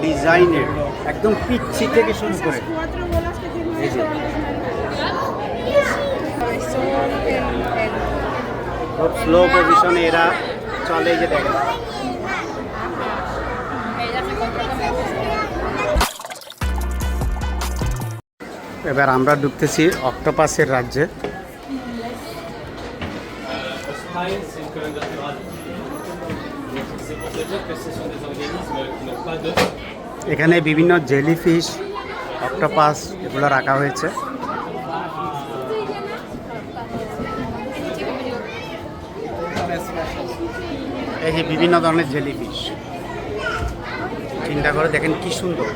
ডিজাইনের একদম পিচ্ছি থেকে শুরু করে খুব স্লো পজিশনে এরা চলে যে দেখেন এবার আমরা ঢুকতেছি অক্টোপাসের রাজ্যে এখানে বিভিন্ন জেলি ফিশ, অক্টোপাস এগুলো রাখা হয়েছে। এই বিভিন্ন ধরনের জেলিফিশ চিন্তা করে দেখেন কি সুন্দর।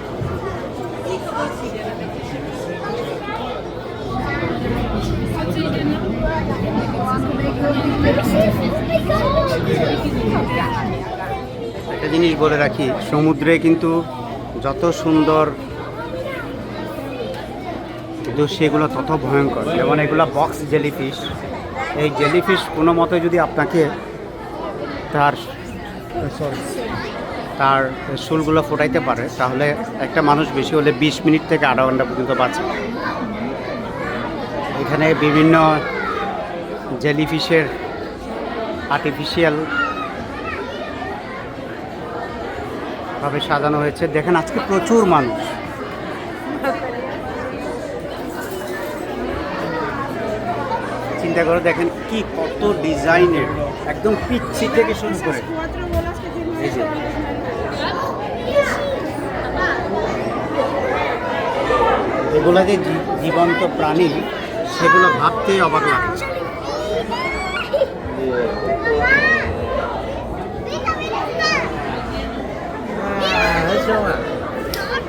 একটা জিনিস বলে রাখি, সমুদ্রে কিন্তু যত সুন্দর কিন্তু সেগুলো তত ভয়ঙ্কর। যেমন এগুলো বক্স জেলিফিশ এই জেলিফিশ কোনো মতে যদি আপনাকে তার তার শুলগুলো ফোটাইতে পারে, তাহলে একটা মানুষ বেশি হলে বিশ মিনিট থেকে আধা ঘণ্টা পর্যন্ত বাঁচে। এখানে বিভিন্ন জেলিফিশের আর্টিফিশিয়াল ভাবে সাজানো হয়েছে। দেখেন আজকে প্রচুর মানুষ। চিন্তা করে দেখেন কি কত ডিজাইনের, একদম পিচ্ছি থেকে শুরু করে. এগুলো যে জীবন্ত প্রাণী, সেগুলো ভাবতেই অবাক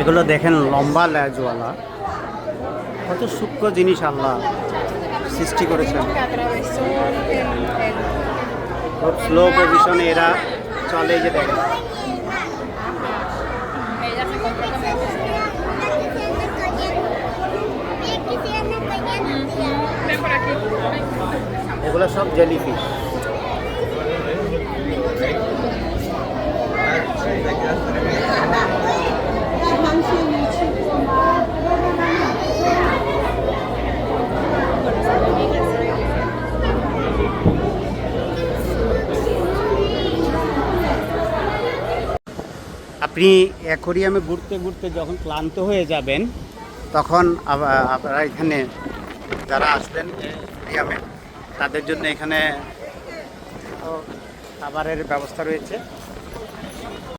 এগুলো দেখেন লম্বা ল্যাজওয়ালা কত সূক্ষ্ম জিনিস আল্লাহ সৃষ্টি করেছেন। খুব স্লো পজিশনে এরা চলে যে দেখেন. এগুলো সব জেলিফিশ আপনি অ্যাকোরিয়ামে ঘুরতে ঘুরতে যখন ক্লান্ত হয়ে যাবেন, তখন আপনারা এখানে যারা আসবেন অ্যাকোরিয়ামে, তাদের জন্য এখানে খাবারের ব্যবস্থা রয়েছে।